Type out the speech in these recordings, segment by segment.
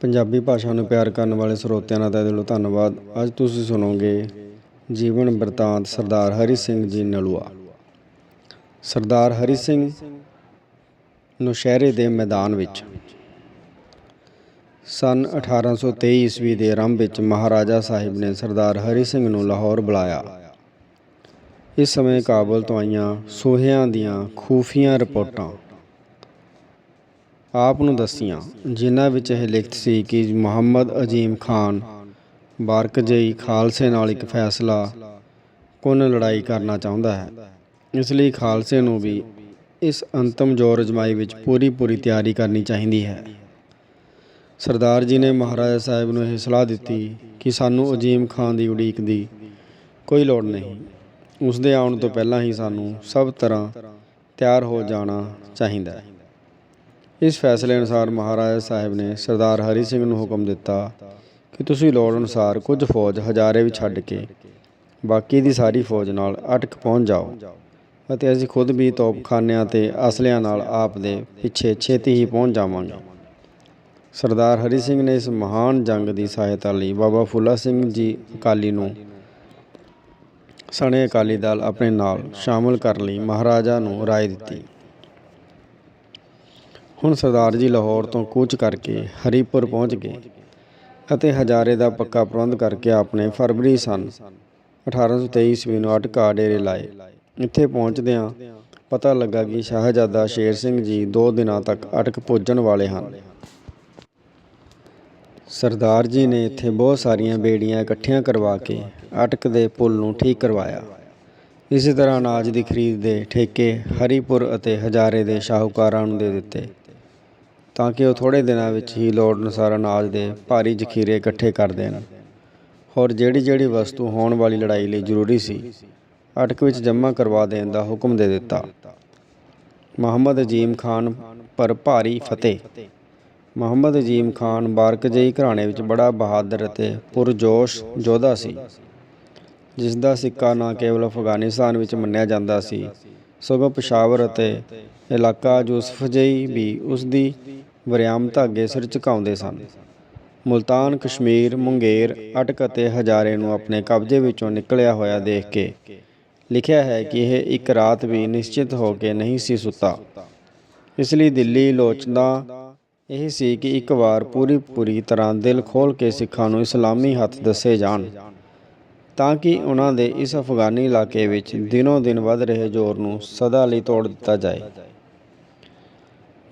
ਪੰਜਾਬੀ ਭਾਸ਼ਾ ਨੂੰ ਪਿਆਰ ਕਰਨ ਵਾਲੇ ਸਰੋਤਿਆਂ ਦਾ ਤਹਿ ਦਿਲੋਂ ਧੰਨਵਾਦ। ਅੱਜ ਤੁਸੀਂ ਸੁਣੋਗੇ ਜੀਵਨ ਬਿਰਤਾਂਤ ਸਰਦਾਰ ਹਰੀ ਸਿੰਘ ਜੀ ਨਲੂਆ। ਸਰਦਾਰ ਹਰੀ ਸਿੰਘ ਨੁਸਹਿਰੇ ਦੇ ਮੈਦਾਨ ਵਿੱਚ। ਸਨ 1823 ਈਸਵੀ ਦੇ ਆਰੰਭ ਵਿੱਚ ਮਹਾਰਾਜਾ ਸਾਹਿਬ ਨੇ ਸਰਦਾਰ ਹਰੀ ਸਿੰਘ ਨੂੰ ਲਾਹੌਰ ਬੁਲਾਇਆ। ਇਸ ਸਮੇਂ ਕਾਬਲ ਤੋਂ ਆਈਆਂ ਸੋਹਿਆਂ ਦੀਆਂ ਖੂਫੀਆਂ ਰਿਪੋਰਟਾਂ ਆਪ ਨੂੰ ਦੱਸੀਆਂ, ਜਿਨ੍ਹਾਂ ਵਿੱਚ ਇਹ ਲਿਖਤ ਸੀ ਕਿ ਮੁਹੰਮਦ ਅਜੀਮ ਖਾਨ ਬਾਰਕਜਈ ਖਾਲਸੇ ਨਾਲ ਇੱਕ ਫੈਸਲਾ ਕੁਨ ਲੜਾਈ ਕਰਨਾ ਚਾਹੁੰਦਾ ਹੈ। ਇਸ ਲਈ ਖਾਲਸੇ ਨੂੰ ਵੀ ਇਸ ਅੰਤਮ ਜੋਰ ਅਜਮਾਈ ਵਿੱਚ ਪੂਰੀ ਪੂਰੀ ਤਿਆਰੀ ਕਰਨੀ ਚਾਹੀਦੀ ਹੈ। ਸਰਦਾਰ ਜੀ ਨੇ ਮਹਾਰਾਜਾ ਸਾਹਿਬ ਨੂੰ ਇਹ ਸਲਾਹ ਦਿੱਤੀ ਕਿ ਸਾਨੂੰ ਅਜੀਮ ਖਾਨ ਦੀ ਉਡੀਕ ਦੀ ਕੋਈ ਲੋੜ ਨਹੀਂ। ਉਸ ਦੇ ਆਉਣ ਤੋਂ ਪਹਿਲਾਂ ਹੀ ਸਾਨੂੰ ਸਭ ਤਰ੍ਹਾਂ ਤਿਆਰ ਹੋ ਜਾਣਾ ਚਾਹੀਦਾ ਹੈ। ਇਸ ਫੈਸਲੇ ਅਨੁਸਾਰ ਮਹਾਰਾਜਾ ਸਾਹਿਬ ਨੇ ਸਰਦਾਰ ਹਰੀ ਸਿੰਘ ਨੂੰ ਹੁਕਮ ਦਿੱਤਾ ਕਿ ਤੁਸੀਂ ਲੋੜ ਅਨੁਸਾਰ ਕੁਝ ਫੌਜ ਹਜ਼ਾਰੇ ਵੀ ਛੱਡ ਕੇ ਬਾਕੀ ਦੀ ਸਾਰੀ ਫੌਜ ਨਾਲ ਅਟਕ ਪਹੁੰਚ ਜਾਓ ਅਤੇ ਅਸੀਂ ਖੁਦ ਵੀ ਤੋਪਖਾਨਿਆਂ ਤੇ ਅਸਲਿਆਂ ਨਾਲ ਆਪ ਦੇ ਪਿੱਛੇ ਛੇਤੀ ਹੀ ਪਹੁੰਚ ਜਾਵਾਂਗੇ। ਸਰਦਾਰ ਹਰੀ ਸਿੰਘ ਨੇ ਇਸ ਮਹਾਨ ਜੰਗ ਦੀ ਸਹਾਇਤਾ ਲਈ ਬਾਬਾ ਫੁੱਲਾ ਸਿੰਘ ਜੀ ਅਕਾਲੀ ਨੂੰ ਸਣੇ ਅਕਾਲੀ ਦਲ ਆਪਣੇ ਨਾਲ ਸ਼ਾਮਲ ਕਰਨ ਲਈ ਮਹਾਰਾਜਾ ਨੂੰ ਰਾਏ ਦਿੱਤੀ। ਹੁਣ ਸਰਦਾਰ ਜੀ ਲਾਹੌਰ ਤੋਂ ਕੂਚ ਕਰਕੇ ਹਰੀਪੁਰ ਪਹੁੰਚ ਗਏ ਅਤੇ ਹਜ਼ਾਰੇ ਦਾ ਪੱਕਾ ਪ੍ਰਬੰਧ ਕਰਕੇ ਆਪਣੇ ਫਰਵਰੀ ਸਨ 1823 ਈਸਵੀ ਨੂੰ ਅਟਕਾ ਡੇਰੇ ਲਾਏ। ਇੱਥੇ ਪਹੁੰਚਦਿਆਂ ਪਤਾ ਲੱਗਾ ਕਿ ਸ਼ਾਹਜ਼ਾਦਾ ਸ਼ੇਰ ਸਿੰਘ ਜੀ 2 ਦਿਨਾਂ ਤੱਕ ਅਟਕ ਪੁੱਜਣ ਵਾਲੇ ਹਨ। ਸਰਦਾਰ ਜੀ ਨੇ ਇੱਥੇ ਬਹੁਤ ਸਾਰੀਆਂ ਬੇੜੀਆਂ ਇਕੱਠੀਆਂ ਕਰਵਾ ਕੇ ਅਟਕ ਦੇ ਪੁਲ ਨੂੰ ਠੀਕ ਕਰਵਾਇਆ। ਇਸੇ ਤਰ੍ਹਾਂ ਅਨਾਜ ਦੀ ਖਰੀਦ ਦੇ ਠੇਕੇ ਹਰੀਪੁਰ ਅਤੇ ਹਜ਼ਾਰੇ ਦੇ ਸ਼ਾਹੂਕਾਰਾਂ ਨੂੰ ਦੇ ਦਿੱਤੇ। ਤਾਂ ਕਿ ਉਹ ਥੋੜੇ ਦਿਨਾਂ ਵਿੱਚ ਹੀ ਲੋੜ ਅਨੁਸਾਰ ਅਨਾਜ ਦੇ ਭਾਰੀ ਜ਼ਖੀਰੇ ਇਕੱਠੇ ਕਰ ਦੇਣ। ਹੋਰ ਜਿਹੜੀ ਜਿਹੜੀ ਵਸਤੂ ਹੋਣ ਵਾਲੀ ਲੜਾਈ ਲਈ ਜ਼ਰੂਰੀ ਸੀ, ਅਟਕ ਵਿੱਚ ਜਮ੍ਹਾਂ ਕਰਵਾ ਦੇਣ ਦਾ ਹੁਕਮ ਦੇ ਦਿੱਤਾ। ਮੁਹੰਮਦ ਅਜੀਮ ਖਾਨ ਪਰ ਭਾਰੀ ਫਤਿਹ। ਮੁਹੰਮਦ ਅਜੀਮ ਖਾਨ ਬਾਰਕਜਈ ਘਰਾਣੇ ਵਿੱਚ ਬੜਾ ਬਹਾਦਰ ਅਤੇ ਪੁਰਜੋਸ਼ ਯੋਧਾ ਸੀ ਜਿਸ ਦਾ ਸਿੱਕਾ ਨਾ ਕੇਵਲ ਅਫਗਾਨਿਸਤਾਨ ਵਿੱਚ ਮੰਨਿਆ ਜਾਂਦਾ ਸੀ ਸਗੋਂ ਪਸ਼ਾਵਰ ਅਤੇ ਇਲਾਕਾ ਯੂਸਫਜਈ ਵੀ ਉਸ ਦੀ ਵਰਿਆਮਤਾ ਅੱਗੇ ਸਿਰ ਝੁਕਾਉਂਦੇ ਸਨ। ਮੁਲਤਾਨ ਕਸ਼ਮੀਰ, ਮੁੰਗੇਰ, ਅਟਕ ਅਤੇ ਹਜ਼ਾਰੇ ਨੂੰ ਆਪਣੇ ਕਬਜ਼ੇ ਵਿੱਚੋਂ ਨਿਕਲਿਆ ਹੋਇਆ ਦੇਖ ਕੇ ਲਿਖਿਆ ਹੈ ਕਿ ਇਹ ਇੱਕ ਰਾਤ ਵੀ ਨਿਸ਼ਚਿਤ ਹੋ ਕੇ ਨਹੀਂ ਸੀ ਸੁੱਤਾ। ਇਸ ਲਈ ਦਿੱਲੀ ਲੋਚਦਾ ਇਹ ਸੀ ਕਿ ਇੱਕ ਵਾਰ ਪੂਰੀ ਪੂਰੀ ਤਰ੍ਹਾਂ ਦਿਲ ਖੋਲ ਕੇ ਸਿੱਖਾਂ ਨੂੰ ਇਸਲਾਮੀ ਹੱਥ ਦੱਸੇ ਜਾਣ। ਤਾਂ ਕਿ ਉਹਨਾਂ ਦੇ ਇਸ ਅਫਗਾਨੀ ਇਲਾਕੇ ਵਿੱਚ ਦਿਨੋ ਦਿਨ ਵੱਧ ਰਹੇ ਜ਼ੋਰ ਨੂੰ ਸਦਾ ਲਈ ਤੋੜ ਦਿੱਤਾ ਜਾਏ।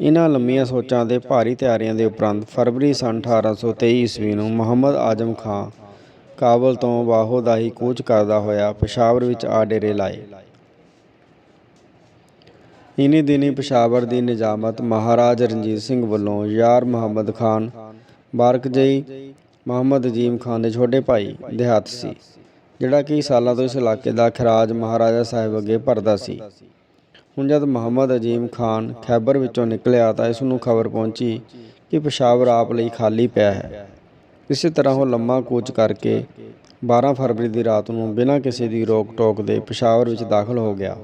ਇਹਨਾਂ ਲੰਮੀਆਂ ਸੋਚਾਂ ਦੇ ਭਾਰੀ ਤਿਆਰੀਆਂ ਦੇ ਉਪਰੰਤ ਫਰਵਰੀ ਸਨ 1823 ਈਸਵੀ ਨੂੰ ਮੁਹੰਮਦ ਆਜਮ ਖਾਂ ਕਾਬਲ ਤੋਂ ਬਾਹੋ ਦਾ ਹੀ ਕੂਚ ਕਰਦਾ ਹੋਇਆ ਪਸ਼ਾਵਰ ਵਿੱਚ ਆ ਡੇਰੇ ਲਾਏ। ਇਨੀ ਦਿਨੀ ਪਸ਼ਾਵਰ ਦੀ ਨਿਜ਼ਾਮਤ ਮਹਾਰਾਜ ਰਣਜੀਤ ਸਿੰਘ ਵੱਲੋਂ ਯਾਰ ਮੁਹੰਮਦ ਖਾਨ ਬਾਰਕਜਈ ਮੁਹੰਮਦ ਅਜੀਮ ਖਾਨ ਦੇ ਛੋਟੇ ਭਾਈ ਦੇ ਹੱਥ ਸੀ। ਜਿਹੜਾ ਕਈ ਸਾਲਾਂ ਤੋਂ ਇਸ ਇਲਾਕੇ ਦਾ ਖਰਾਜ ਮਹਾਰਾਜਾ ਸਾਹਿਬ ਅੱਗੇ ਭਰਦਾ ਸੀ। ਹੁਣ ਜਦ ਮੁਹੰਮਦ ਅਜੀਮ ਖਾਨ ਖੈਬਰ ਵਿੱਚੋਂ ਨਿਕਲਿਆ ਤਾਂ ਇਸ ਨੂੰ ਖਬਰ ਪਹੁੰਚੀ ਕਿ ਪਸ਼ਾਵਰ ਆਪ ਲਈ ਖਾਲੀ ਪਿਆ ਹੈ। ਇਸੇ ਤਰ੍ਹਾਂ ਉਹ ਲੰਮਾ ਕੂਚ ਕਰਕੇ 12 ਫਰਵਰੀ ਦੀ ਰਾਤ ਨੂੰ ਬਿਨਾਂ ਕਿਸੇ ਦੀ ਰੋਕ ਟੋਕ ਦੇ ਪਸ਼ਾਵਰ ਵਿੱਚ ਦਾਖਲ ਹੋ ਗਿਆ।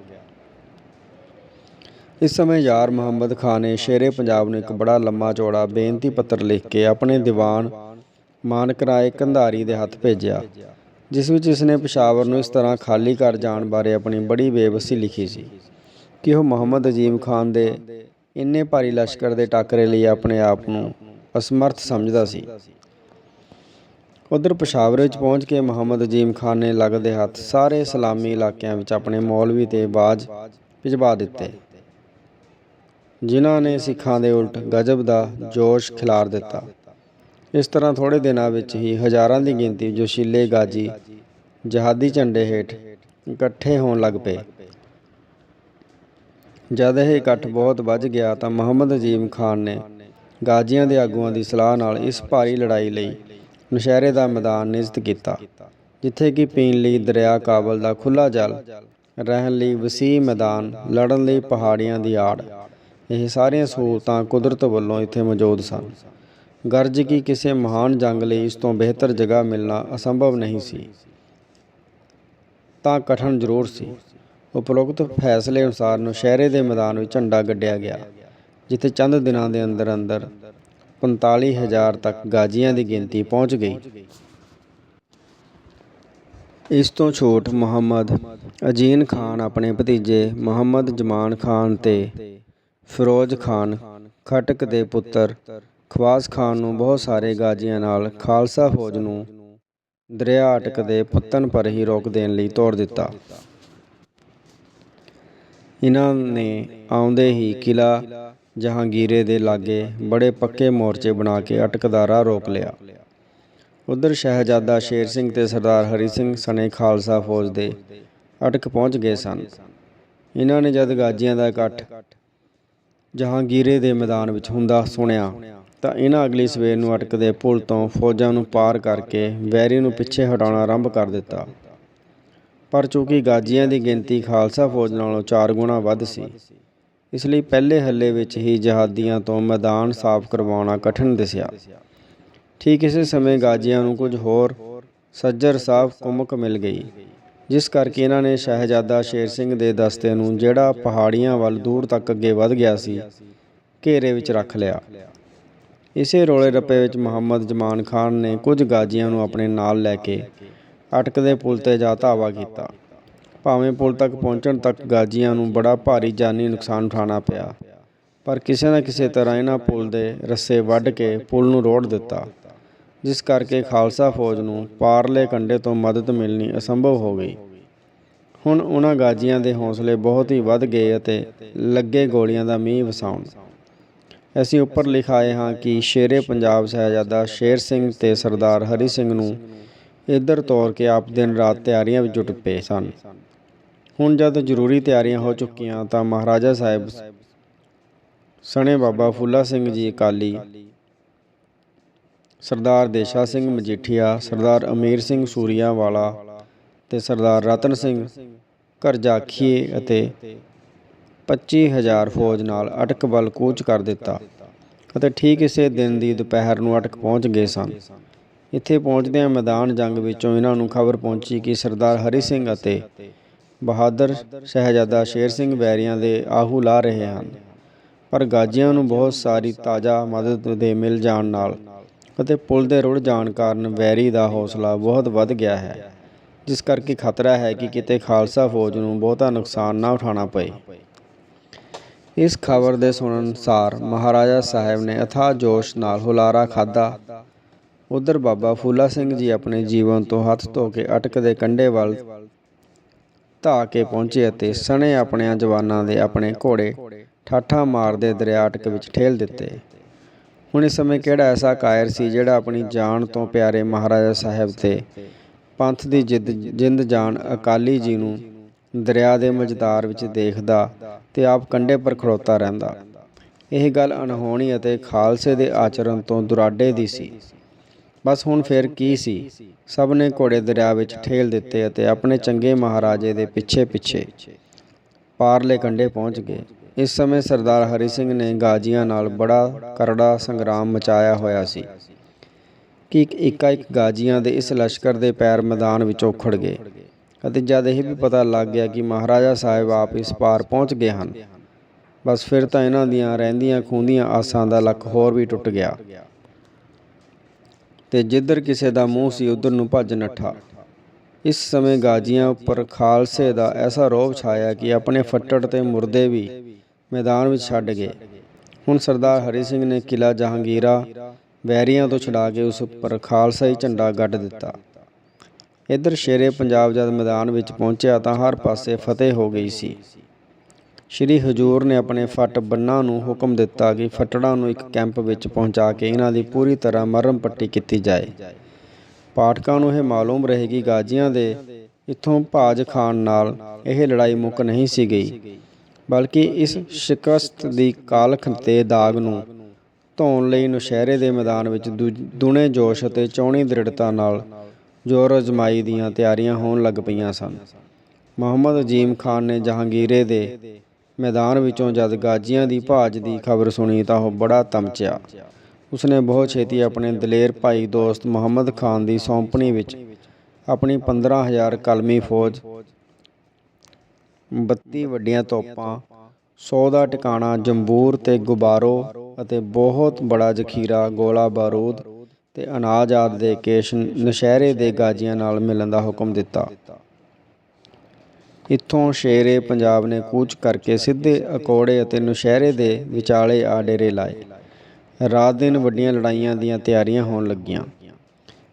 ਇਸ ਸਮੇਂ ਯਾਰ ਮੁਹੰਮਦ ਖਾਨ ਨੇ ਸ਼ੇਰੇ ਪੰਜਾਬ ਨੂੰ ਇੱਕ ਬੜਾ ਲੰਮਾ ਚੌੜਾ ਬੇਨਤੀ ਪੱਤਰ ਲਿਖ ਕੇ ਆਪਣੇ ਦੀਵਾਨ ਮਾਨਕ ਰਾਏ ਕੰਧਾਰੀ ਦੇ ਹੱਥ ਭੇਜਿਆ। ਜਿਸ ਵਿੱਚ ਇਸਨੇ ਪਸ਼ਾਵਰ ਨੂੰ ਇਸ ਤਰ੍ਹਾਂ ਖਾਲੀ ਕਰ ਜਾਣ ਬਾਰੇ ਆਪਣੀ ਬੜੀ ਬੇਬਸੀ ਲਿਖੀ ਸੀ ਕਿ ਉਹ ਮੁਹੰਮਦ ਅਜੀਮ ਖਾਨ ਦੇ ਇੰਨੇ ਭਾਰੀ ਲਸ਼ਕਰ ਦੇ ਟੱਕਰੇ ਲਈ ਆਪਣੇ ਆਪ ਨੂੰ ਅਸਮਰਥ ਸਮਝਦਾ ਸੀ। ਉਧਰ ਪਸ਼ਾਵਰ ਵਿੱਚ ਪਹੁੰਚ ਕੇ ਮੁਹੰਮਦ ਅਜੀਮ ਖਾਨ ਨੇ ਲੱਗਦੇ ਹੱਥ ਸਾਰੇ ਇਸਲਾਮੀ ਇਲਾਕਿਆਂ ਵਿੱਚ ਆਪਣੇ ਮੌਲਵੀ ਤੇ ਬਾਜ ਭਿਜਵਾ ਦਿੱਤੇ, ਜਿਨ੍ਹਾਂ ਨੇ ਸਿੱਖਾਂ ਦੇ ਉਲਟ ਗਜਬ ਦਾ ਜੋਸ਼ ਖਿਲਾਰ ਦਿੱਤਾ। ਇਸ ਤਰ੍ਹਾਂ ਥੋੜੇ ਦਿਨਾਂ ਵਿੱਚ ਹੀ ਹਜ਼ਾਰਾਂ ਦੀ ਗਿਣਤੀ ਜੋਸ਼ੀਲੇ ਗਾਜੀ ਜਹਾਦੀ ਝੰਡੇ ਹੇਠ ਇਕੱਠੇ ਹੋਣ ਲੱਗ ਪਏ। ਜਦ ਇਹ ਇਕੱਠ ਬਹੁਤ ਵੱਜ ਗਿਆ ਤਾਂ ਮੁਹੰਮਦ ਅਜੀਮ ਖਾਨ ਨੇ ਗਾਜੀਆਂ ਦੇ ਆਗੂਆਂ ਦੀ ਸਲਾਹ ਨਾਲ ਇਸ ਭਾਰੀ ਲੜਾਈ ਲਈ ਨਸ਼ਹਿਰੇ ਦਾ ਮੈਦਾਨ ਨਿਯੁਕਤ ਕੀਤਾ, ਜਿੱਥੇ ਕਿ ਪੀਣ ਲਈ ਦਰਿਆ ਕਾਬਲ ਦਾ ਖੁੱਲਾ ਜਲ, ਰਹਿਣ ਲਈ ਵਸੀਹ ਮੈਦਾਨ, ਲੜਨ ਲਈ ਪਹਾੜੀਆਂ ਦੀ ਆੜ, ਇਹ ਸਾਰੀਆਂ ਸਹੂਲਤਾਂ ਕੁਦਰਤ ਵੱਲੋਂ ਇੱਥੇ ਮੌਜੂਦ ਸਨ। ਗਰਜ ਕਿ ਕਿਸੇ ਮਹਾਨ ਜੰਗ ਲਈ ਇਸ ਤੋਂ ਬਿਹਤਰ ਜਗ੍ਹਾ ਮਿਲਣਾ ਅਸੰਭਵ ਨਹੀਂ ਸੀ। ਤਾਂ ਕਠਨ ਜ਼ਰੂਰ ਸੀ। ਉਪਰੋਕਤ ਫੈਸਲੇ ਅਨੁਸਾਰ ਨੌਸ਼ਹਿਰੇ ਦੇ ਮੈਦਾਨ ਵਿੱਚ ਝੰਡਾ ਗੱਡਿਆ ਗਿਆ, ਜਿੱਥੇ ਚੰਦ ਦਿਨਾਂ ਦੇ ਅੰਦਰ ਅੰਦਰ 45000 ਤੱਕ ਗਾਜ਼ੀਆਂ ਦੀ ਗਿਣਤੀ ਪਹੁੰਚ ਗਈ। ਇਸ ਤੋਂ ਛੋਟ ਮੁਹੰਮਦ ਅਜੀਨ ਖਾਨ ਆਪਣੇ ਭਤੀਜੇ ਮੁਹੰਮਦ ਜਮਾਨ ਖਾਨ ਤੇ ਫਿਰੋਜ਼ ਖਾਨ ਖਟਕ ਦੇ ਪੁੱਤਰ ਖਵਾਸ ਖਾਨ ਨੂੰ ਬਹੁਤ ਸਾਰੇ ਗਾਜ਼ੀਆਂ ਨਾਲ ਖਾਲਸਾ ਫੌਜ ਨੂੰ ਦਰਿਆ ਅਟਕ ਦੇ ਪੱਤਨ ਪਰ ਹੀ ਰੋਕ ਦੇਣ ਲਈ ਤੋੜ ਦਿੱਤਾ। ਇਹਨਾਂ ਨੇ ਆਉਂਦੇ ਹੀ ਕਿਲਾ ਜਹਾਂਗੀਰੇ ਦੇ ਲਾਗੇ ਬੜੇ ਪੱਕੇ ਮੋਰਚੇ ਬਣਾ ਕੇ ਅਟਕ ਦਾ ਰਾਹ ਰੋਕ ਲਿਆ। ਉਧਰ ਸ਼ਹਿਜ਼ਾਦਾ ਸ਼ੇਰ ਸਿੰਘ ਤੇ ਸਰਦਾਰ ਹਰੀ ਸਿੰਘ ਸਣੇ ਖਾਲਸਾ ਫੌਜ ਦੇ ਅਟਕ ਪਹੁੰਚ ਗਏ ਸਨ। ਇਹਨਾਂ ਨੇ ਜਦ ਗਾਜੀਆਂ ਦਾ ਇਕੱਠ ਜਹਾਂਗੀਰੇ ਦੇ ਮੈਦਾਨ ਵਿੱਚ ਹੁੰਦਾ ਸੁਣਿਆ ਤਾਂ ਇਹਨਾਂ ਅਗਲੀ ਸਵੇਰ ਨੂੰ ਅਟਕਦੇ ਪੁਲ ਤੋਂ ਫੌਜਾਂ ਨੂੰ ਪਾਰ ਕਰਕੇ ਵੈਰੀ ਨੂੰ ਪਿੱਛੇ ਹਟਾਉਣਾ ਆਰੰਭ ਕਰ ਦਿੱਤਾ। ਪਰ ਚੂੰਕਿ ਗਾਜੀਆਂ ਦੀ ਗਿਣਤੀ ਖਾਲਸਾ ਫੌਜ ਨਾਲੋਂ 4 ਗੁਣਾ ਵੱਧ ਸੀ। ਇਸ ਲਈ ਪਹਿਲੇ ਹੱਲੇ ਵਿੱਚ ਹੀ ਜਹਾਦੀਆਂ ਤੋਂ ਮੈਦਾਨ ਸਾਫ਼ ਕਰਵਾਉਣਾ ਕਠਿਨ ਦਿਸਿਆ। ਠੀਕ ਇਸੇ ਸਮੇਂ ਗਾਜੀਆਂ ਨੂੰ ਕੁਝ ਹੋਰ ਸੱਜਰ ਸਾਫ਼ ਕੁਮਕ ਮਿਲ ਗਈ, ਜਿਸ ਕਰਕੇ ਇਹਨਾਂ ਨੇ ਸ਼ਹਿਜ਼ਾਦਾ ਸ਼ੇਰ ਸਿੰਘ ਦੇ ਦਸਤੇ ਨੂੰ ਜਿਹੜਾ ਪਹਾੜੀਆਂ ਵੱਲ ਦੂਰ ਤੱਕ ਅੱਗੇ ਵੱਧ ਗਿਆ ਸੀ, ਘੇਰੇ ਵਿੱਚ ਰੱਖ ਲਿਆ। ਇਸੇ ਰੌਲੇ ਰੱਪੇ ਵਿੱਚ ਮੁਹੰਮਦ ਜਮਾਨ ਖਾਨ ਨੇ ਕੁਝ ਗਾਜੀਆਂ ਨੂੰ ਆਪਣੇ ਨਾਲ ਲੈ ਕੇ ਅਟਕ ਦੇ ਪੁਲ ਤੇ ਜਾ ਧਾਵਾ ਕੀਤਾ। ਭਾਵੇਂ ਪੁਲ ਤੱਕ ਪਹੁੰਚਣ ਤੱਕ ਗਾਜੀਆਂ ਨੂੰ ਬੜਾ ਭਾਰੀ ਜਾਨੀ ਨੁਕਸਾਨ ਉਠਾਉਣਾ ਪਿਆ, ਪਰ ਕਿਸੇ ਨਾ ਕਿਸੇ ਤਰ੍ਹਾਂ ਇਹਨਾਂ ਪੁਲ ਦੇ ਰੱਸੇ ਵੱਢ ਕੇ ਪੁਲ ਨੂੰ ਰੋੜ ਦਿੱਤਾ, ਜਿਸ ਕਰਕੇ ਖਾਲਸਾ ਫੌਜ ਨੂੰ ਪਾਰਲੇ ਕੰਡੇ ਤੋਂ ਮਦਦ ਮਿਲਣੀ ਅਸੰਭਵ ਹੋ ਗਈ। ਹੁਣ ਉਹਨਾਂ ਗਾਜੀਆਂ ਦੇ ਹੌਸਲੇ ਬਹੁਤ ਹੀ ਵੱਧ ਗਏ ਅਤੇ ਲੱਗੇ ਗੋਲੀਆਂ ਦਾ ਮੀਂਹ ਵਸਾਉਣ। ਅਸੀਂ ਉੱਪਰ ਲਿਖਾਏ ਹਾਂ ਕਿ ਸ਼ੇਰੇ ਪੰਜਾਬ ਸ਼ਹਿਜ਼ਾਦਾ ਸ਼ੇਰ ਸਿੰਘ ਤੇ ਸਰਦਾਰ ਹਰੀ ਸਿੰਘ ਨੂੰ ਇੱਧਰ ਤੋਰ ਕੇ ਆਪ ਦਿਨ ਰਾਤ ਤਿਆਰੀਆਂ ਵਿੱਚ ਜੁਟ ਪਏ ਸਨ। ਹੁਣ ਜਦ ਜ਼ਰੂਰੀ ਤਿਆਰੀਆਂ ਹੋ ਚੁੱਕੀਆਂ ਤਾਂ ਮਹਾਰਾਜਾ ਸਾਹਿਬ ਸਣੇ ਬਾਬਾ ਫੁੱਲਾ ਸਿੰਘ ਜੀ ਅਕਾਲੀ, ਸਰਦਾਰ ਦੇਸ਼ਾ ਸਿੰਘ ਮਜੀਠੀਆ, ਸਰਦਾਰ ਅਮੀਰ ਸਿੰਘ ਸੂਰੀਆ ਵਾਲਾ ਤੇ ਸਰਦਾਰ ਰਤਨ ਸਿੰਘ ਘਰ ਜਾਖੀਏ ਅਤੇ 25000 ਫੌਜ ਨਾਲ ਅਟਕ ਵੱਲ ਕੂਚ ਕਰ ਦਿੱਤਾ ਅਤੇ ਠੀਕ ਇਸੇ ਦਿਨ ਦੀ ਦੁਪਹਿਰ ਨੂੰ ਅਟਕ ਪਹੁੰਚ ਗਏ ਸਨ। ਇੱਥੇ ਪਹੁੰਚਦਿਆਂ ਮੈਦਾਨ ਜੰਗ ਵਿੱਚੋਂ ਇਹਨਾਂ ਨੂੰ ਖਬਰ ਪਹੁੰਚੀ ਕਿ ਸਰਦਾਰ ਹਰੀ ਸਿੰਘ ਅਤੇ ਬਹਾਦਰ ਸ਼ਹਿਜ਼ਾਦਾ ਸ਼ੇਰ ਸਿੰਘ ਵੈਰੀਆਂ ਦੇ ਆਹੂ ਲਾ ਰਹੇ ਹਨ, ਪਰ ਗਾਜੀਆਂ ਨੂੰ ਬਹੁਤ ਸਾਰੀ ਤਾਜ਼ਾ ਮਦਦ ਦੇ ਮਿਲ ਜਾਣ ਨਾਲ ਅਤੇ ਪੁਲ ਦੇ ਰੁੜ ਜਾਣ ਕਾਰਨ ਵੈਰੀ ਦਾ ਹੌਸਲਾ ਬਹੁਤ ਵੱਧ ਗਿਆ ਹੈ, ਜਿਸ ਕਰਕੇ ਖਤਰਾ ਹੈ ਕਿ ਕਿਤੇ ਖਾਲਸਾ ਫੌਜ ਨੂੰ ਬਹੁਤਾ ਨੁਕਸਾਨ ਨਾ ਉਠਾਉਣਾ ਪਏ। ਇਸ ਖਬਰ ਦੇ ਸੁਣਨ ਅਨੁਸਾਰ ਮਹਾਰਾਜਾ ਸਾਹਿਬ ਨੇ ਅਥਾ ਜੋਸ਼ ਨਾਲ ਹੁਲਾਰਾ ਖਾਦਾ ਉਧਰ ਬਾਬਾ ਫੂਲਾ ਸਿੰਘ ਜੀ ਆਪਣੇ ਜੀਵਨ ਤੋਂ ਹੱਥ ਧੋ ਕੇ ਅਟਕ ਦੇ ਕੰਢੇ ਵੱਲ ਧਾ ਕੇ ਪਹੁੰਚੇ ਅਤੇ ਸਣੇ ਆਪਣਿਆਂ ਜਵਾਨਾਂ ਦੇ ਆਪਣੇ ਘੋੜੇ ਠਾਠਾ ਮਾਰਦੇ ਦਰਿਆ ਅਟਕ ਵਿੱਚ ਠੇਲ ਦਿੱਤੇ। ਹੁਣ ਇਸ ਸਮੇਂ ਕਿਹੜਾ ਐਸਾ ਕਾਇਰ ਸੀ ਜਿਹੜਾ ਆਪਣੀ ਜਾਨ ਤੋਂ ਪਿਆਰੇ ਮਹਾਰਾਜਾ ਸਾਹਿਬ ਤੇ ਪੰਥ ਦੀ ਜਿੱਦ ਜਿੰਦ ਜਾਨ ਅਕਾਲੀ ਜੀ ਨੂੰ ਦਰਿਆ ਦੇ ਮਝਦਾਰ ਵਿੱਚ ਦੇਖਦਾ ਤੇ ਆਪ ਕੰਢੇ ਪਰ ਖੜੋਤਾ ਰਹਿੰਦਾ। ਇਹ ਗੱਲ ਅਣਹੋਣੀ ਅਤੇ ਖਾਲਸੇ ਦੇ ਆਚਰਣ ਤੋਂ ਦੁਰਾਡੇ ਦੀ ਸੀ। ਬਸ ਹੁਣ ਫਿਰ ਕੀ ਸੀ? ਸਭ ਨੇ ਘੋੜੇ ਦਰਿਆ ਵਿੱਚ ਠੇਲ ਦਿੱਤੇ ਅਤੇ ਆਪਣੇ ਚੰਗੇ ਮਹਾਰਾਜੇ ਦੇ ਪਿੱਛੇ ਪਿੱਛੇ ਪਾਰਲੇ ਕੰਢੇ ਪਹੁੰਚ ਗਏ। ਇਸ ਸਮੇਂ ਸਰਦਾਰ ਹਰੀ ਸਿੰਘ ਨੇ ਗਾਜੀਆਂ ਨਾਲ ਬੜਾ ਕਰੜਾ ਸੰਗਰਾਮ ਮਚਾਇਆ ਹੋਇਆ ਸੀ। ਕਿ ਇੱਕ ਇੱਕਾ ਇੱਕ ਗਾਜੀਆਂ ਦੇ ਇਸ ਲਸ਼ਕਰ ਦੇ ਪੈਰ ਮੈਦਾਨ ਵਿੱਚੋਂ ਉਖੜ ਗਏ। ਅਤੇ ਜਦ ਇਹ ਵੀ ਪਤਾ ਲੱਗ ਗਿਆ ਕਿ ਮਹਾਰਾਜਾ ਸਾਹਿਬ ਆਪ ਇਸ ਪਾਰ ਪਹੁੰਚ ਗਏ ਹਨ, ਬਸ ਫਿਰ ਤਾਂ ਇਹਨਾਂ ਦੀਆਂ ਰਹਿੰਦੀਆਂ ਖੂੰਦੀਆਂ ਆਸਾਂ ਦਾ ਲੱਕ ਹੋਰ ਵੀ ਟੁੱਟ ਗਿਆ। ਤੇ ਜਿੱਧਰ ਕਿਸੇ ਦਾ ਮੂੰਹ ਸੀ, ਉਧਰ ਨੂੰ ਭੱਜ ਨੱਠਾ। ਇਸ ਸਮੇਂ ਗਾਜੀਆਂ ਉੱਪਰ ਖਾਲਸੇ ਦਾ ਐਸਾ ਰੋਬ ਛਾਇਆ ਕਿ ਆਪਣੇ ਫੱਟੜ ਤੇ ਮੁਰਦੇ ਵੀ ਮੈਦਾਨ ਵਿੱਚ ਛੱਡ ਗਏ। ਹੁਣ ਸਰਦਾਰ ਹਰੀ ਸਿੰਘ ਨੇ ਕਿਲਾ ਜਹਾਂਗੀਰਾ, ਵੈਰੀਆਂ ਤੋਂ ਛੁਡਾ ਕੇ ਉਸ ਉੱਪਰ ਖਾਲਸਾਈ ਝੰਡਾ ਗੱਡ ਦਿੱਤਾ। ਇੱਧਰ ਸ਼ੇਰੇ ਪੰਜਾਬ ਜਦ ਮੈਦਾਨ ਵਿੱਚ ਪਹੁੰਚਿਆ ਤਾਂ ਹਰ ਪਾਸੇ ਫਤਿਹ ਹੋ ਗਈ ਸੀ। ਸ਼੍ਰੀ ਹਜੂਰ ਨੇ ਆਪਣੇ ਫੱਟ ਬੰਨਾਂ ਨੂੰ ਹੁਕਮ ਦਿੱਤਾ ਕਿ ਫੱਟੜਾਂ ਨੂੰ ਇੱਕ ਕੈਂਪ ਵਿੱਚ ਪਹੁੰਚਾ ਕੇ ਇਹਨਾਂ ਦੀ ਪੂਰੀ ਤਰ੍ਹਾਂ ਮਰਮ ਪੱਟੀ ਕੀਤੀ ਜਾਏ। ਪਾਠਕਾਂ ਨੂੰ ਇਹ ਮਾਲੂਮ ਰਹੇਗੀ ਗਾਜੀਆਂ ਦੇ ਇੱਥੋਂ ਭਾਜ ਖਾਨ ਨਾਲ ਇਹ ਲੜਾਈ ਮੁੱਕ ਨਹੀਂ ਸੀ ਗਈ, ਬਲਕਿ ਇਸ ਸ਼ਿਕਸਤ ਦੀ ਕਾਲਖ ਤੇ ਦਾਗ ਨੂੰ ਧੋਣ ਲਈ ਨੁਸ਼ਹਿਰੇ ਦੇ ਮੈਦਾਨ ਵਿੱਚ ਦੂ- ਦੁਣੇ ਜੋਸ਼ ਅਤੇ ਚੌਣੀ ਦ੍ਰਿੜਤਾ ਨਾਲ ਜ਼ੋਰ ਅਜ਼ਮਾਈ ਦੀਆਂ ਤਿਆਰੀਆਂ ਹੋਣ ਲੱਗ ਪਈਆਂ ਸਨ। ਮੁਹੰਮਦ ਅਜੀਮ ਖਾਨ ਨੇ ਜਹਾਂਗੀਰੇ ਦੇ ਮੈਦਾਨ ਵਿੱਚੋਂ ਜਦ ਗਾਜੀਆਂ ਦੀ ਭਾਜ ਦੀ ਖਬਰ ਸੁਣੀ ਤਾਂ ਉਹ ਬੜਾ ਤਮਚਿਆ। ਉਸਨੇ ਬਹੁਤ ਛੇਤੀ ਆਪਣੇ ਦਲੇਰ ਭਾਈ ਦੋਸਤ ਮੁਹੰਮਦ ਖਾਨ ਦੀ ਸੌਂਪਣੀ ਵਿੱਚ ਆਪਣੀ 15000 ਕਲਮੀ ਫੌਜ 32 ਵੱਡੀਆਂ ਤੋਪਾਂ 100 ਦਾ ਟਿਕਾਣਾ, ਜੰਬੂਰ ਤੇ ਗੁਬਾਰੋ ਅਤੇ ਬਹੁਤ ਬੜਾ ਜ਼ਖੀਰਾ, ਗੋਲਾ ਬਾਰੂਦ ਤੇ ਅਨਾਜ ਆਦਿ ਦੇ ਕੇਸ਼ ਨਸ਼ਹਿਰੇ ਦੇ ਗਾਜੀਆਂ ਨਾਲ ਮਿਲਣ ਦਾ ਹੁਕਮ ਦਿੱਤਾ। ਇੱਥੋਂ ਸ਼ੇਰੇ ਪੰਜਾਬ ਨੇ ਕੂਚ ਕਰਕੇ ਸਿੱਧੇ ਅਕੋੜੇ ਅਤੇ ਨੁਸ਼ਹਿਰੇ ਦੇ ਵਿਚਾਲੇ ਆ ਡੇਰੇ ਲਾਏ। ਰਾਤ ਦਿਨ ਵੱਡੀਆਂ ਲੜਾਈਆਂ ਦੀਆਂ ਤਿਆਰੀਆਂ ਹੋਣ ਲੱਗੀਆਂ।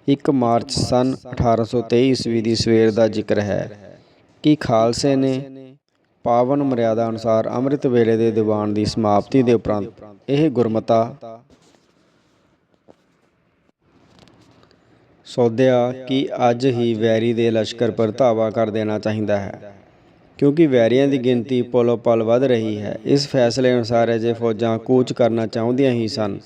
1 ਮਾਰਚ ਸਨ 1823 ਈਸਵੀ ਦੀ ਸਵੇਰ ਦਾ ਜ਼ਿਕਰ ਹੈ ਕਿ ਖਾਲਸੇ ਨੇ ਪਾਵਨ ਮਰਿਆਦਾ ਅਨੁਸਾਰ ਅੰਮ੍ਰਿਤ ਵੇਲੇ ਦੇ ਦੀਵਾਨ ਦੀ ਸਮਾਪਤੀ ਦੇ ਉਪਰੰਤ ਇਹ ਗੁਰਮਤਾ ਸੋਧਿਆ ਕਿ ਅੱਜ ਹੀ ਵੈਰੀ ਦੇ ਲਸ਼ਕਰ ਪਰ ਧਾਵਾ ਕਰ ਦੇਣਾ ਚਾਹੀਦਾ ਹੈ, ਕਿਉਂਕਿ ਵੈਰੀਆਂ ਦੀ ਗਿਣਤੀ ਪਲੋ ਪਲ ਵੱਧ ਰਹੀ ਹੈ। ਇਸ ਫੈਸਲੇ ਅਨੁਸਾਰ ਅਜੇ ਫੌਜਾਂ ਕੂਚ ਕਰਨਾ ਚਾਹੁੰਦੀਆਂ ਹੀ ਸਨ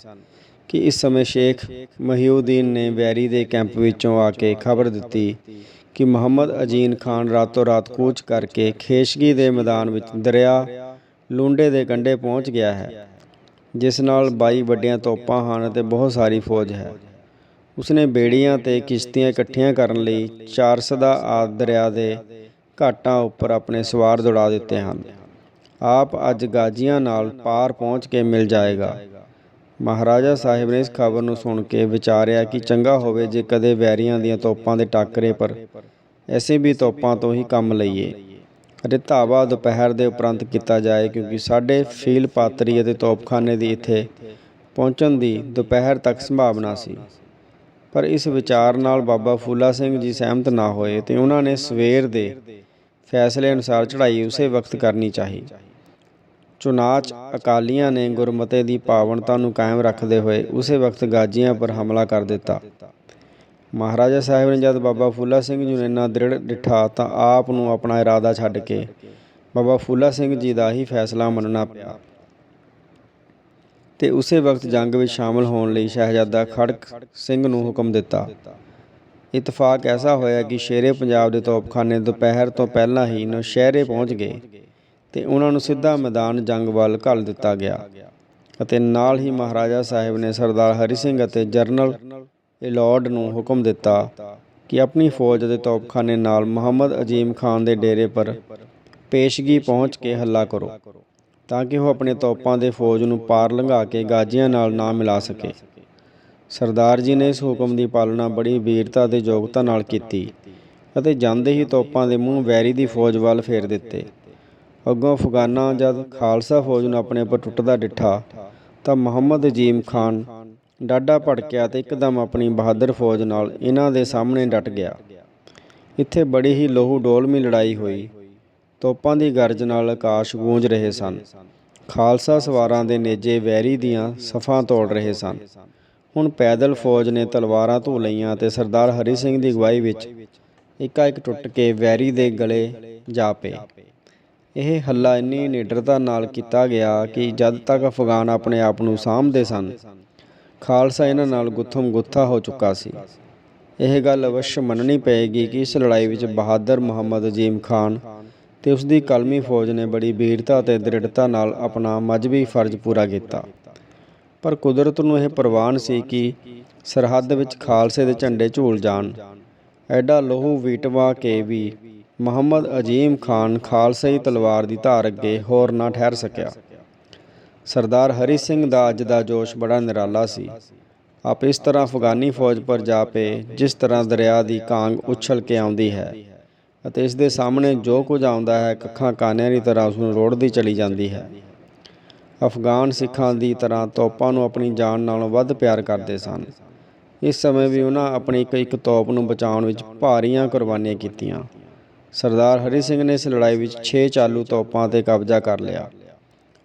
ਕਿ ਇਸ ਸਮੇਂ ਸ਼ੇਖ ਮਹੀਉਦੀਨ ਨੇ ਵੈਰੀ ਦੇ ਕੈਂਪ ਵਿੱਚੋਂ ਆ ਕੇ ਖਬਰ ਦਿੱਤੀ ਕਿ ਮੁਹੰਮਦ ਅਜੀਨ ਖਾਨ ਰਾਤੋਂ ਰਾਤ ਕੂਚ ਕਰਕੇ ਖੇਸ਼ਗੀ ਦੇ ਮੈਦਾਨ ਵਿੱਚ ਦਰਿਆ ਲੁੰਡੇ ਦੇ ਕੰਢੇ ਪਹੁੰਚ ਗਿਆ ਹੈ, ਜਿਸ ਨਾਲ 22 ਵੱਡੀਆਂ ਤੋਪਾਂ ਹਨ ਅਤੇ ਬਹੁਤ ਸਾਰੀ ਫੌਜ ਹੈ। ਉਸਨੇ ਬੇੜੀਆਂ ਤੇ ਕਿਸ਼ਤੀਆਂ ਇਕੱਠੀਆਂ ਕਰਨ ਲਈ ਚਾਰਸਦਾ ਆਦ ਦਰਿਆ ਦੇ ਘਾਟਾਂ ਉੱਪਰ ਆਪਣੇ ਸਵਾਰ ਦੌੜਾ ਦਿੱਤੇ ਹਨ। ਆਪ ਅੱਜ ਗਾਜੀਆਂ ਨਾਲ ਪਾਰ ਪਹੁੰਚ ਕੇ ਮਿਲ ਜਾਏਗਾ। ਮਹਾਰਾਜਾ ਸਾਹਿਬ ਨੇ ਇਸ ਖਬਰ ਨੂੰ ਸੁਣ ਕੇ ਵਿਚਾਰਿਆ ਕਿ ਚੰਗਾ ਹੋਵੇ ਜੇ ਕਦੇ ਵੈਰੀਆਂ ਦੀਆਂ ਤੋਪਾਂ ਦੇ ਟਾਕਰੇ ਪਰ ਐਸੇ ਵੀ ਤੋਪਾਂ ਤੋਂ ਹੀ ਕੰਮ ਲਈਏ। ਅਤੇ ਧਾਵਾ ਦੁਪਹਿਰ ਦੇ ਉਪਰੰਤ ਕੀਤਾ ਜਾਏ ਕਿਉਂਕਿ ਸਾਡੇ ਫੀਲ ਪਾਤਰੀ ਅਤੇ ਤੋਪਖਾਨੇ ਦੀ ਇੱਥੇ ਪਹੁੰਚਣ ਦੀ ਦੁਪਹਿਰ ਤੱਕ ਸੰਭਾਵਨਾ ਸੀ। ਪਰ ਇਸ ਵਿਚਾਰ ਨਾਲ ਬਾਬਾ ਫੂਲਾ ਸਿੰਘ ਜੀ ਸਹਿਮਤ ਨਾ ਹੋਏ ਤੇ ਉਹਨਾਂ ਨੇ ਸਵੇਰ ਦੇ ਫੈਸਲੇ ਅਨੁਸਾਰ ਚੜ੍ਹਾਈ ਉਸੇ ਵਕਤ ਕਰਨੀ ਚਾਹੀ। ਚੁਨਾਚ ਅਕਾਲੀਆਂ ਨੇ ਗੁਰਮਤੇ ਦੀ ਪਾਵਨਤਾ ਨੂੰ ਕਾਇਮ ਰੱਖਦੇ ਹੋਏ ਉਸੇ ਵਕਤ ਗਾਜੀਆਂ ਪਰ ਹਮਲਾ ਕਰ ਦਿੱਤਾ। ਮਹਾਰਾਜਾ ਸਾਹਿਬ ਨੇ ਜਦ ਬਾਬਾ ਫੂਲਾ ਸਿੰਘ ਜੀ ਨੂੰ ਇੰਨਾ ਦ੍ਰਿੜ ਡਿਠਾ ਤਾਂ ਆਪ ਨੂੰ ਆਪਣਾ ਇਰਾਦਾ ਛੱਡ ਕੇ ਬਾਬਾ ਫੂਲਾ ਸਿੰਘ ਜੀ ਦਾ ਹੀ ਫੈਸਲਾ ਮੰਨਣਾ ਪਿਆ। ਤੇ ਉਸੇ ਵਕਤ ਜੰਗ ਵਿੱਚ ਸ਼ਾਮਲ ਹੋਣ ਲਈ ਸ਼ਹਿਜ਼ਾਦਾ ਖੜਕ ਸਿੰਘ ਨੂੰ ਹੁਕਮ ਦਿੱਤਾ। ਇਤਫਾਕ ਐਸਾ ਹੋਇਆ ਕਿ ਸ਼ੇਰੇ ਪੰਜਾਬ ਦੇ ਤੋਪਖਾਨੇ ਦੁਪਹਿਰ ਤੋਂ ਪਹਿਲਾਂ ਹੀ ਨੌਸ਼ਹਿਰੇ ਪਹੁੰਚ ਗਏ ਤੇ ਉਹਨਾਂ ਨੂੰ ਸਿੱਧਾ ਮੈਦਾਨ ਜੰਗ ਵੱਲ ਘੱਲ ਦਿੱਤਾ ਗਿਆ ਅਤੇ ਨਾਲ ਹੀ ਮਹਾਰਾਜਾ ਸਾਹਿਬ ਨੇ ਸਰਦਾਰ ਹਰੀ ਸਿੰਘ ਅਤੇ ਜਰਨਲ ਇਲੌਡ ਨੂੰ ਹੁਕਮ ਦਿੱਤਾ ਕਿ ਆਪਣੀ ਫੌਜ ਦੇ ਤੋਪਖਾਨੇ ਨਾਲ ਮੁਹੰਮਦ ਅਜੀਮ ਖਾਨ ਦੇ ਡੇਰੇ ਪਰ ਪੇਸ਼ਗੀ ਪਹੁੰਚ ਕੇ ਹੱਲਾ ਕਰੋ। ਤਾਂ ਕਿ ਉਹ ਆਪਣੇ ਤੋਪਾਂ ਦੇ ਫੌਜ ਨੂੰ ਪਾਰ ਲੰਘਾ ਕੇ ਗਾਜੀਆਂ ਨਾਲ ਨਾ ਮਿਲਾ ਸਕੇ। ਸਰਦਾਰ ਜੀ ਨੇ ਇਸ ਹੁਕਮ ਦੀ ਪਾਲਣਾ ਬੜੀ ਵੀਰਤਾ ਤੇ ਯੋਗਤਾ ਨਾਲ ਕੀਤੀ ਅਤੇ ਜਾਂਦੇ ਹੀ ਤੋਪਾਂ ਦੇ ਮੂੰਹ ਵੈਰੀ ਦੀ ਫੌਜ ਵੱਲ ਫੇਰ ਦਿੱਤੇ। ਅੱਗੋਂ ਅਫਗਾਨਾ ਜਦ ਖਾਲਸਾ ਫੌਜ ਨੂੰ ਆਪਣੇ ਉੱਪਰ ਟੁੱਟਦਾ ਡਿੱਠਾ ਤਾਂ ਮੁਹੰਮਦ ਅਜੀਮ ਖਾਨ ਡਾਡਾ ਭੜਕਿਆ ਤੇ ਇੱਕਦਮ ਆਪਣੀ ਬਹਾਦਰ ਫੌਜ ਨਾਲ ਇਹਨਾਂ ਦੇ ਸਾਹਮਣੇ ਡਟ ਗਿਆ। ਇੱਥੇ ਬੜੀ ਹੀ ਲੋਹੂ ਡੋਲਮੀ ਲੜਾਈ ਹੋਈ ਤੋਪਾਂ ਦੀ ਗਰਜ ਨਾਲ ਆਕਾਸ਼ ਗੂੰਜ ਰਹੇ ਸਨ। ਖਾਲਸਾ ਸਵਾਰਾਂ ਦੇ ਨੇਜੇ ਵੈਰੀ ਦੀਆਂ ਸਫਾਂ ਤੋੜ ਰਹੇ ਸਨ। ਹੁਣ ਪੈਦਲ ਫੌਜ ਨੇ ਤਲਵਾਰਾਂ ਧੋ ਲਈਆਂ ਤੇ ਸਰਦਾਰ ਹਰੀ ਸਿੰਘ ਦੀ ਅਗਵਾਈ ਵਿੱਚ ਇੱਕਾ ਇੱਕ ਟੁੱਟ ਕੇ ਵੈਰੀ ਦੇ ਗਲੇ ਜਾ ਪਏ। ਇਹ ਹੱਲਾ ਇੰਨੀ ਨਿਡਰਤਾ ਨਾਲ ਕੀਤਾ ਗਿਆ ਕਿ ਜਦ ਤੱਕ ਅਫਗਾਨ ਆਪਣੇ ਆਪ ਨੂੰ ਸਾਂਭਦੇ ਸਨ, ਖਾਲਸਾ ਇਹਨਾਂ ਨਾਲ ਗੁੱਥਮ ਗੁੱਥਾ ਹੋ ਚੁੱਕਾ ਸੀ। ਇਹ ਗੱਲ ਅਵਸ਼ ਮੰਨਣੀ ਪਏਗੀ ਕਿ ਇਸ ਲੜਾਈ ਵਿੱਚ ਬਹਾਦਰ ਮੁਹੰਮਦ ਅਜੀਮ ਖਾਨ ਅਤੇ ਉਸ ਦੀ ਕਲਮੀ ਫੌਜ ਨੇ ਬੜੀ ਵੀਰਤਾ ਅਤੇ ਦ੍ਰਿੜਤਾ ਨਾਲ ਆਪਣਾ ਮਜਬੀ ਫਰਜ਼ ਪੂਰਾ ਕੀਤਾ। ਪਰ ਕੁਦਰਤ ਨੂੰ ਇਹ ਪ੍ਰਵਾਨ ਸੀ ਕਿ ਸਰਹੱਦ ਵਿੱਚ ਖਾਲਸੇ ਦੇ ਝੰਡੇ ਝੂਲ ਜਾਣ। ਐਡਾ ਲੋਹੂ ਵੀਟਵਾ ਕੇ ਵੀ ਮੁਹੰਮਦ ਅਜੀਮ ਖਾਨ ਖਾਲਸਾਈ ਤਲਵਾਰ ਦੀ ਧਾਰ ਅੱਗੇ ਹੋਰ ਨਾ ਠਹਿਰ ਸਕਿਆ। ਸਰਦਾਰ ਹਰੀ ਸਿੰਘ ਦਾ ਅੱਜ ਦਾ ਜੋਸ਼ ਬੜਾ ਨਿਰਾਲਾ ਸੀ। ਆਪ ਇਸ ਤਰ੍ਹਾਂ ਅਫਗਾਨੀ ਫੌਜ ਪਰ ਜਾ ਪਏ, ਜਿਸ ਤਰ੍ਹਾਂ ਦਰਿਆ ਦੀ ਕਾਂਗ ਉਛਲ ਕੇ ਆਉਂਦੀ ਹੈ। ਅਤੇ ਇਸ ਦੇ ਸਾਹਮਣੇ ਜੋ ਕੁਝ ਆਉਂਦਾ ਹੈ, ਕੱਖਾਂ ਕਾਨਿਆਂ ਦੀ ਤਰ੍ਹਾਂ ਉਸ ਨੂੰ ਰੋੜਦੀ ਚਲੀ ਜਾਂਦੀ ਹੈ। ਅਫਗਾਨ ਸਿੱਖਾਂ ਦੀ ਤਰ੍ਹਾਂ ਤੋਪਾਂ ਨੂੰ ਆਪਣੀ ਜਾਨ ਨਾਲੋਂ ਵੱਧ ਪਿਆਰ ਕਰਦੇ ਸਨ। ਇਸ ਸਮੇਂ ਵੀ ਉਹਨਾਂ ਆਪਣੀ ਇੱਕ ਇੱਕ ਤੋਪ ਨੂੰ ਬਚਾਉਣ ਵਿੱਚ ਭਾਰੀਆਂ ਕੁਰਬਾਨੀਆਂ ਕੀਤੀਆਂ। ਸਰਦਾਰ ਹਰੀ ਸਿੰਘ ਨੇ ਇਸ ਲੜਾਈ ਵਿੱਚ 6 ਚਾਲੂ ਤੋਪਾਂ ਤੇ ਕਬਜ਼ਾ ਕਰ ਲਿਆ।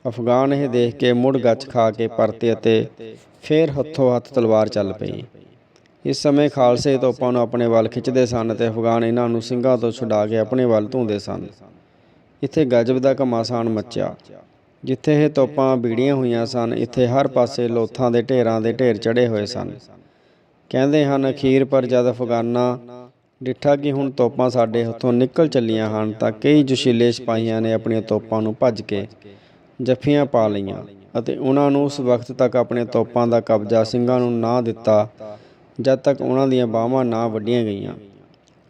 ਅਫਗਾਨ ਇਹ ਦੇਖ ਕੇ ਮੁੜ ਗੱਚ ਖਾ ਕੇ ਪਰਤੇ ਅਤੇ ਫੇਰ ਹੱਥੋਂ ਹੱਥ ਤਲਵਾਰ ਚੱਲ ਪਈ। ਇਸ ਸਮੇਂ ਖਾਲਸੇ ਤੋਪਾਂ ਨੂੰ ਆਪਣੇ ਵੱਲ ਖਿੱਚਦੇ ਸਨ ਤੇ ਅਫਗਾਨ ਇਹਨਾਂ ਨੂੰ ਸਿੰਘਾਂ ਤੋਂ ਛੁਡਾ ਕੇ ਆਪਣੇ ਵੱਲ ਧੂੰਦੇ ਸਨ। ਇੱਥੇ ਗਜਬ ਦਾ ਘਮਾਸਾਨ ਮੱਚਿਆ, ਜਿੱਥੇ ਇਹ ਤੋਪਾਂ ਬੀੜੀਆਂ ਹੋਈਆਂ ਸਨ, ਇੱਥੇ ਹਰ ਪਾਸੇ ਲੋਥਾਂ ਦੇ ਢੇਰਾਂ ਦੇ ਢੇਰ ਚੜੇ ਹੋਏ ਸਨ। ਕਹਿੰਦੇ ਹਨ, ਅਖੀਰ ਪਰ ਜਦ ਅਫਗਾਨਾ ਡਿੱਠਾ ਕਿ ਹੁਣ ਤੋਪਾਂ ਸਾਡੇ ਹੱਥੋਂ ਨਿਕਲ ਚੱਲੀਆਂ ਹਨ, ਤਾਂ ਕਈ ਜੋਸ਼ੀਲੇ ਸਿਪਾਹੀਆਂ ਨੇ ਆਪਣੀਆਂ ਤੋਪਾਂ ਨੂੰ ਭੱਜ ਕੇ ਜੱਫੀਆਂ ਪਾ ਲਈਆਂ ਅਤੇ ਉਹਨਾਂ ਨੂੰ ਉਸ ਵਕਤ ਤੱਕ ਆਪਣੇ ਤੋਪਾਂ ਦਾ ਕਬਜ਼ਾ ਸਿੰਘਾਂ ਨੂੰ ਨਾ ਦਿੱਤਾ ਜਦ ਤੱਕ ਉਹਨਾਂ ਦੀਆਂ ਬਾਹਾਂ ਨਾ ਵੱਢੀਆਂ ਗਈਆਂ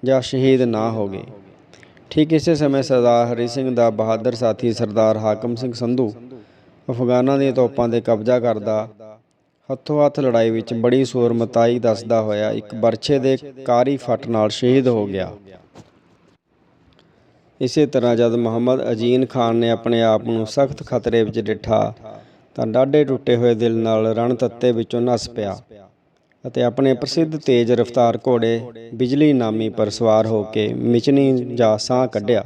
ਜਾਂ ਸ਼ਹੀਦ ਨਾ ਹੋ ਗਏ। ਠੀਕ ਇਸੇ ਸਮੇਂ ਸਰਦਾਰ ਹਰੀ ਸਿੰਘ ਦਾ ਬਹਾਦਰ ਸਾਥੀ ਸਰਦਾਰ ਹਾਕਮ ਸਿੰਘ ਸੰਧੂ ਅਫਗਾਨਾਂ ਦੀਆਂ ਤੋਪਾਂ 'ਤੇ ਕਬਜ਼ਾ ਕਰਦਾ ਹੱਥੋਂ ਹੱਥ ਲੜਾਈ ਵਿੱਚ ਬੜੀ ਸੂਰਮਤਾਈ ਦੱਸਦਾ ਹੋਇਆ ਇੱਕ ਬਰਛੇ ਦੇ ਕਾਰੀ ਫੱਟ ਨਾਲ ਸ਼ਹੀਦ ਹੋ ਗਿਆ। ਇਸੇ ਤਰ੍ਹਾਂ ਜਦ ਮੁਹੰਮਦ ਅਜੀਨ ਖਾਨ ਨੇ ਆਪਣੇ ਆਪ ਨੂੰ ਸਖਤ ਖਤਰੇ ਵਿੱਚ ਡਿੱਠਾ ਤਾਂ ਡਾਢੇ ਟੁੱਟੇ ਹੋਏ ਦਿਲ ਨਾਲ ਰਣ ਤੱਤੇ ਵਿੱਚੋਂ ਨੱਸ ਪਿਆ। ਅਤੇ ਆਪਣੇ ਪ੍ਰਸਿੱਧ ਤੇਜ਼ ਰਫ਼ਤਾਰ ਘੋੜੇ ਬਿਜਲੀ ਨਾਮੀ ਪਰ ਸਵਾਰ ਹੋ ਕੇ ਮਿਚਨੀ ਜਾ ਸਾਹ ਕੱਢਿਆ।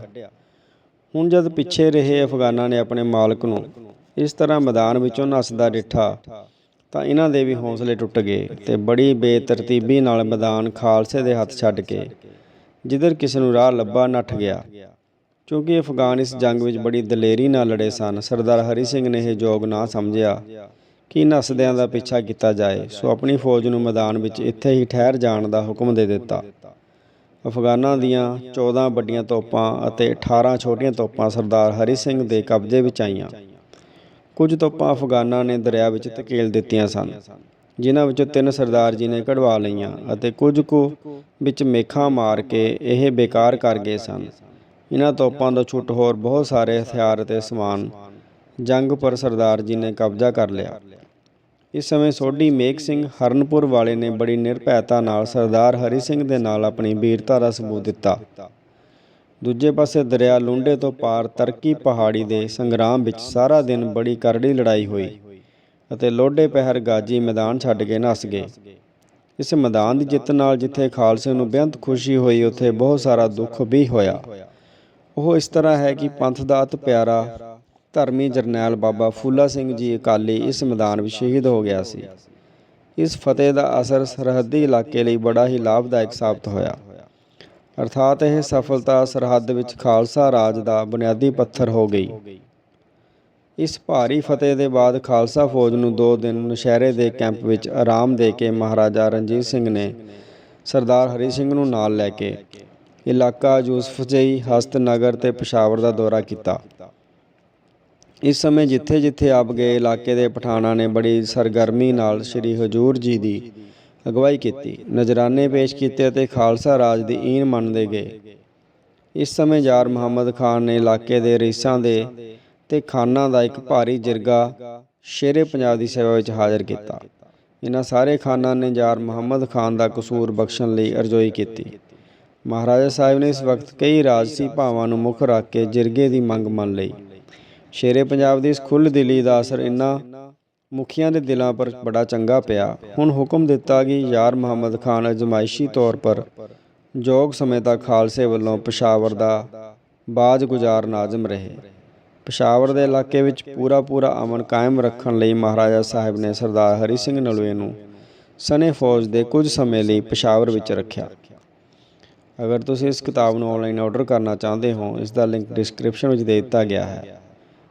ਹੁਣ ਜਦ ਪਿੱਛੇ ਰਹੇ ਅਫਗਾਨਾਂ ਨੇ ਆਪਣੇ ਮਾਲਕ ਨੂੰ ਇਸ ਤਰ੍ਹਾਂ ਮੈਦਾਨ ਵਿੱਚੋਂ ਨੱਸਦਾ ਡਿੱਠਾ, ਤਾਂ ਇਹਨਾਂ ਦੇ ਵੀ ਹੌਸਲੇ ਟੁੱਟ ਗਏ ਤੇ ਬੜੀ ਬੇਤਰਤੀਬੀ ਨਾਲ ਮੈਦਾਨ ਖਾਲਸੇ ਦੇ ਹੱਥ ਛੱਡ ਕੇ ਜਿੱਧਰ ਕਿਸੇ ਨੂੰ ਰਾਹ ਲੱਭਾ ਨੱਠ ਗਿਆ। ਕਿਉਂਕਿ ਅਫਗਾਨ ਇਸ ਜੰਗ ਵਿੱਚ ਬੜੀ ਦਲੇਰੀ ਨਾਲ ਲੜੇ ਸਨ, ਸਰਦਾਰ ਹਰੀ ਸਿੰਘ ਨੇ ਇਹ ਯੋਗ ਨਾ ਸਮਝਿਆ। ਕਿ ਨਸਦਿਆਂ ਦਾ ਪਿੱਛਾ ਕੀਤਾ ਜਾਏ, ਸੋ ਆਪਣੀ ਫੌਜ ਨੂੰ ਮੈਦਾਨ ਵਿੱਚ ਇੱਥੇ ਹੀ ਠਹਿਰ ਜਾਣ ਦਾ ਹੁਕਮ ਦੇ ਦਿੱਤਾ। ਅਫਗਾਨਾਂ ਦੀਆਂ 14 ਵੱਡੀਆਂ ਤੋਪਾਂ ਅਤੇ 18 ਛੋਟੀਆਂ ਤੋਪਾਂ ਸਰਦਾਰ ਹਰੀ ਸਿੰਘ ਦੇ ਕਬਜ਼ੇ ਵਿੱਚ ਆਈਆਂ। ਕੁਝ ਤੋਪਾਂ ਅਫਗਾਨਾਂ ਨੇ ਦਰਿਆ ਵਿੱਚ ਧਕੇਲ ਦਿੱਤੀਆਂ ਸਨ, ਜਿਨ੍ਹਾਂ ਵਿੱਚੋਂ ਤਿੰਨ ਸਰਦਾਰ ਜੀ ਨੇ ਕਢਵਾ ਲਈਆਂ ਅਤੇ ਕੁਝ ਕੁ ਵਿੱਚ ਮੇਖਾਂ ਮਾਰ ਕੇ ਇਹ ਬੇਕਾਰ ਕਰ ਗਏ ਸਨ। ਇਹਨਾਂ ਤੋਪਾਂ ਤੋਂ ਛੁੱਟ ਹੋਰ ਬਹੁਤ ਸਾਰੇ ਹਥਿਆਰ ਅਤੇ ਸਮਾਨ ਜੰਗ ਪਰ ਸਰਦਾਰ ਜੀ ਨੇ ਕਬਜ਼ਾ ਕਰ ਲਿਆ। ਇਸ ਸਮੇਂ ਸੋਢੀ ਮੇਘ ਸਿੰਘ ਹਰਨਪੁਰ ਵਾਲੇ ਨੇ ਬੜੀ ਨਿਰਭੈਤਾ ਨਾਲ ਸਰਦਾਰ ਹਰੀ ਸਿੰਘ ਦੇ ਨਾਲ ਆਪਣੀ ਵੀਰਤਾ ਦਾ ਸਬੂਤ ਦਿੱਤਾ। ਦੂਜੇ ਪਾਸੇ ਦਰਿਆ ਲੁੰਡੇ ਤੋਂ ਪਾਰ ਤਰਕੀ ਪਹਾੜੀ ਦੇ ਸੰਗਰਾਮ ਵਿੱਚ ਸਾਰਾ ਦਿਨ ਬੜੀ ਕਰੜੀ ਲੜਾਈ ਹੋਈ ਅਤੇ ਲੋਡੇ ਪਹਿਰ ਗਾਜੀ ਮੈਦਾਨ ਛੱਡ ਕੇ ਨੱਸ ਗਏ। ਇਸ ਮੈਦਾਨ ਦੀ ਜਿੱਤ ਨਾਲ ਜਿੱਥੇ ਖਾਲਸੇ ਨੂੰ ਬੇਅੰਤ ਖੁਸ਼ੀ ਹੋਈ, ਉੱਥੇ ਬਹੁਤ ਸਾਰਾ ਦੁੱਖ ਵੀ ਹੋਇਆ। ਉਹ ਇਸ ਤਰ੍ਹਾਂ ਹੈ ਕਿ ਪੰਥ ਦਾ ਅਤ ਪਿਆਰਾ ਧਰਮੀ ਜਰਨੈਲ ਬਾਬਾ ਫੂਲਾ ਸਿੰਘ ਜੀ ਅਕਾਲੀ ਇਸ ਮੈਦਾਨ ਵਿੱਚ ਸ਼ਹੀਦ ਹੋ ਗਿਆ ਸੀ। ਇਸ ਫਤਿਹ ਦਾ ਅਸਰ ਸਰਹੱਦੀ ਇਲਾਕੇ ਲਈ ਬੜਾ ਹੀ ਲਾਭਦਾਇਕ ਸਾਬਤ ਹੋਇਆ। ਅਰਥਾਤ ਇਹ ਸਫਲਤਾ ਸਰਹੱਦ ਵਿੱਚ ਖਾਲਸਾ ਰਾਜ ਦਾ ਬੁਨਿਆਦੀ ਪੱਥਰ ਹੋ ਗਈ। ਇਸ ਭਾਰੀ ਫਤਿਹ ਦੇ ਬਾਅਦ ਖਾਲਸਾ ਫੌਜ ਨੂੰ 2 ਦਿਨ ਨਸ਼ਹਿਰੇ ਦੇ ਕੈਂਪ ਵਿੱਚ ਆਰਾਮ ਦੇ ਕੇ ਮਹਾਰਾਜਾ ਰਣਜੀਤ ਸਿੰਘ ਨੇ ਸਰਦਾਰ ਹਰੀ ਸਿੰਘ ਨੂੰ ਨਾਲ ਲੈ ਕੇ ਇਲਾਕਾ ਯੂਸਫਜਈ ਹਸਤਨਗਰ ਤੇ ਪਸ਼ਾਵਰ ਦਾ ਦੌਰਾ ਕੀਤਾ। ਇਸ ਸਮੇਂ ਜਿੱਥੇ-ਜਿੱਥੇ ਆਪ ਗਏ, ਇਲਾਕੇ ਦੇ ਪਠਾਨਾਂ ਨੇ ਬੜੀ ਸਰਗਰਮੀ ਨਾਲ ਸ੍ਰੀ ਹਜੂਰ ਜੀ ਦੀ ਅਗਵਾਈ ਕੀਤੀ। ਨਜ਼ਰਾਨੇ ਪੇਸ਼ ਕੀਤੇ ਅਤੇ ਖਾਲਸਾ ਰਾਜ ਦੀ ਈਨ ਮੰਨਦੇ ਗਏ। ਇਸ ਸਮੇਂ ਯਾਰ ਮੁਹੰਮਦ ਖਾਨ ਨੇ ਇਲਾਕੇ ਦੇ ਰੀਸਾਂ ਦੇ ਤੇ ਖਾਨਾਂ ਦਾ ਇੱਕ ਭਾਰੀ ਜਿਰਗਾ ਸ਼ੇਰੇ ਪੰਜਾਬ ਦੀ ਸੇਵਾ ਵਿੱਚ ਹਾਜ਼ਰ ਕੀਤਾ। ਇਹਨਾਂ ਸਾਰੇ ਖਾਨਾਂ ਨੇ ਯਾਰ ਮੁਹੰਮਦ ਖਾਨ ਦਾ ਕਸੂਰ ਬਖਸ਼ਣ ਲਈ ਅਰਜ਼ੋਈ ਕੀਤੀ। ਮਹਾਰਾਜਾ ਸਾਹਿਬ ਨੇ ਇਸ ਵਕਤ ਕਈ ਰਾਜਸੀ ਭਾਵਾਂ ਨੂੰ ਮੁੱਖ ਰੱਖ ਕੇ ਜਿਰਗੇ ਦੀ ਮੰਗ ਮੰਨ ਲਈ। ਸ਼ੇਰੇ ਪੰਜਾਬ ਦੀ ਇਸ ਖੁੱਲ੍ਹ ਦਿਲੀ ਦਾ ਅਸਰ ਇੰਨਾ ਮੁਖੀਆਂ ਦੇ ਦਿਲਾਂ ਪਰ ਬੜਾ ਚੰਗਾ ਪਿਆ। ਹੁਣ ਹੁਕਮ ਦਿੱਤਾ ਕਿ ਯਾਰ ਮੁਹੰਮਦ ਖਾਨ ਅਜਮਾਇਸ਼ੀ ਤੌਰ ਪਰ ਜੋਗ ਸਮੇਂ ਤੱਕ ਖਾਲਸੇ ਵੱਲੋਂ ਪਸ਼ਾਵਰ ਦਾ ਬਾਜ ਗੁਜ਼ਾਰ ਨਾਜ਼ਮ ਰਹੇ। ਪਸ਼ਾਵਰ ਦੇ ਇਲਾਕੇ ਵਿੱਚ ਪੂਰਾ ਪੂਰਾ ਅਮਨ ਕਾਇਮ ਰੱਖਣ ਲਈ ਮਹਾਰਾਜਾ ਸਾਹਿਬ ਨੇ ਸਰਦਾਰ ਹਰੀ ਸਿੰਘ ਨਲੂਏ ਨੂੰ ਸਨੇ ਫੌਜ ਦੇ ਕੁਝ ਸਮੇਂ ਲਈ ਪਸ਼ਾਵਰ ਵਿੱਚ ਰੱਖਿਆ। ਅਗਰ ਤੁਸੀਂ ਇਸ ਕਿਤਾਬ ਨੂੰ ਆਨਲਾਈਨ ਆਰਡਰ ਕਰਨਾ ਚਾਹੁੰਦੇ ਹੋ, ਇਸ ਦਾ ਲਿੰਕ ਡਿਸਕ੍ਰਿਪਸ਼ਨ ਵਿੱਚ ਦੇ ਦਿੱਤਾ ਗਿਆ ਹੈ।